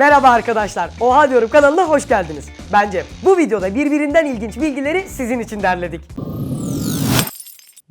Merhaba arkadaşlar. Oha diyorum kanalına hoş geldiniz. Bence bu videoda birbirinden ilginç bilgileri sizin için derledik.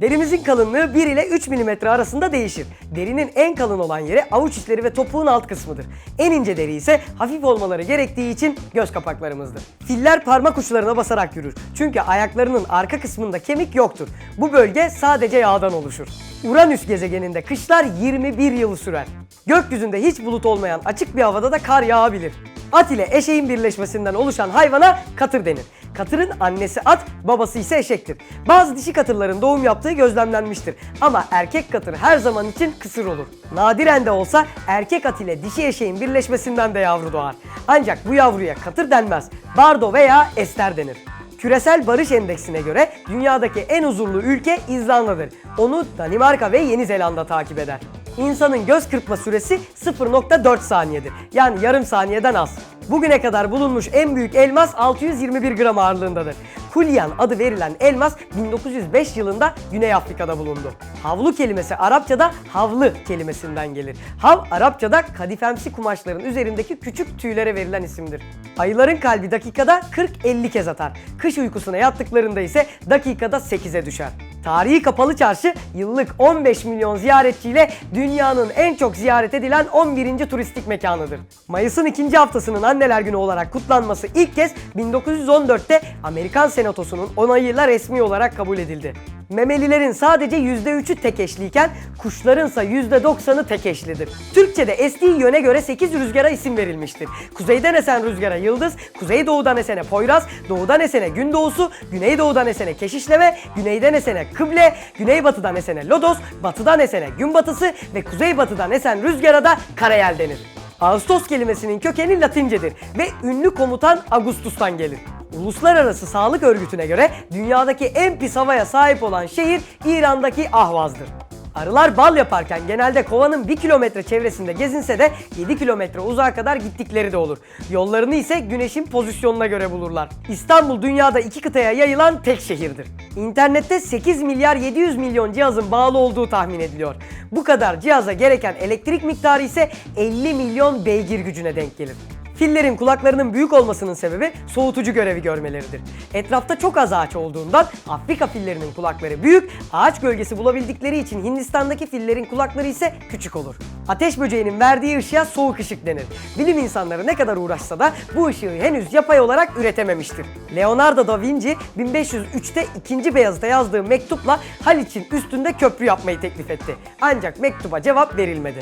Derimizin kalınlığı 1 ile 3 mm arasında değişir. Derinin en kalın olan yeri avuç içleri ve topuğun alt kısmıdır. En ince deri ise hafif olmaları gerektiği için göz kapaklarımızdır. Filler parmak uçlarına basarak yürür. Çünkü ayaklarının arka kısmında kemik yoktur. Bu bölge sadece yağdan oluşur. Uranüs gezegeninde kışlar 21 yıl sürer. Gökyüzünde hiç bulut olmayan açık bir havada da kar yağabilir. At ile eşeğin birleşmesinden oluşan hayvana katır denir. Katırın annesi at, babası ise eşektir. Bazı dişi katırların doğum yaptığı gözlemlenmiştir. Ama erkek katır her zaman için kısır olur. Nadiren de olsa erkek at ile dişi eşeğin birleşmesinden de yavru doğar. Ancak bu yavruya katır denmez. Bardo veya ester denir. Küresel Barış Endeksine göre dünyadaki en huzurlu ülke İzlanda'dır. Onu Danimarka ve Yeni Zelanda takip eder. İnsanın göz kırpma süresi 0.4 saniyedir. Yani yarım saniyeden az. Bugüne kadar bulunmuş en büyük elmas 621 gram ağırlığındadır. Kulyan adı verilen elmas 1905 yılında Güney Afrika'da bulundu. Havlu kelimesi Arapçada havlı kelimesinden gelir. Hav Arapçada kadifemsi kumaşların üzerindeki küçük tüylere verilen isimdir. Ayıların kalbi dakikada 40-50 kez atar. Kış uykusuna yattıklarında ise dakikada 8'e düşer. Tarihi Kapalı Çarşı yıllık 15 milyon ziyaretçiyle dünyanın en çok ziyaret edilen 11. turistik mekanıdır. Mayıs'ın ikinci haftasının Anneler Günü olarak kutlanması ilk kez 1914'te Amerikan Senatosu'nun onayıyla resmi olarak kabul edildi. Memelilerin sadece %3'ü tek eşliyken kuşlarınsa %90'ı tek eşlidir. Türkçe'de estiği yöne göre 8 rüzgara isim verilmiştir. Kuzeyden esen rüzgara yıldız, kuzeydoğudan esene poyraz, doğudan esene gündoğusu, güneydoğudan esene keşişleme, güneyden esene kıble, güneybatıdan esene lodos, batıdan esene günbatısı ve kuzeybatıdan esen rüzgara da karayel denir. Ağustos kelimesinin kökeni Latincedir ve ünlü komutan Augustus'tan gelir. Uluslararası Sağlık Örgütü'ne göre dünyadaki en pis havaya sahip olan şehir İran'daki Ahvaz'dır. Arılar bal yaparken genelde kovanın 1 kilometre çevresinde gezinse de 7 kilometre uzağa kadar gittikleri de olur. Yollarını ise güneşin pozisyonuna göre bulurlar. İstanbul dünyada iki kıtaya yayılan tek şehirdir. İnternette 8 milyar 700 milyon cihazın bağlı olduğu tahmin ediliyor. Bu kadar cihaza gereken elektrik miktarı ise 50 milyon beygir gücüne denk gelir. Fillerin kulaklarının büyük olmasının sebebi soğutucu görevi görmeleridir. Etrafta çok az ağaç olduğundan Afrika fillerinin kulakları büyük, ağaç gölgesi bulabildikleri için Hindistan'daki fillerin kulakları ise küçük olur. Ateş böceğinin verdiği ışığa soğuk ışık denir. Bilim insanları ne kadar uğraşsa da bu ışığı henüz yapay olarak üretememiştir. Leonardo da Vinci 1503'te 2. Beyazıt'a yazdığı mektupla Haliç'in üstünde köprü yapmayı teklif etti. Ancak mektuba cevap verilmedi.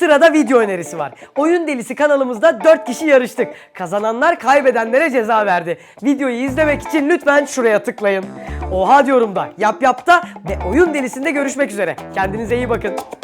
Sırada video önerisi var. Oyun Delisi kanalımızda 4 kişi yarıştık. Kazananlar kaybedenlere ceza verdi. Videoyu izlemek için lütfen şuraya tıklayın. Oha diyorum da, yap yap da ve Oyun Delisi'nde görüşmek üzere. Kendinize iyi bakın.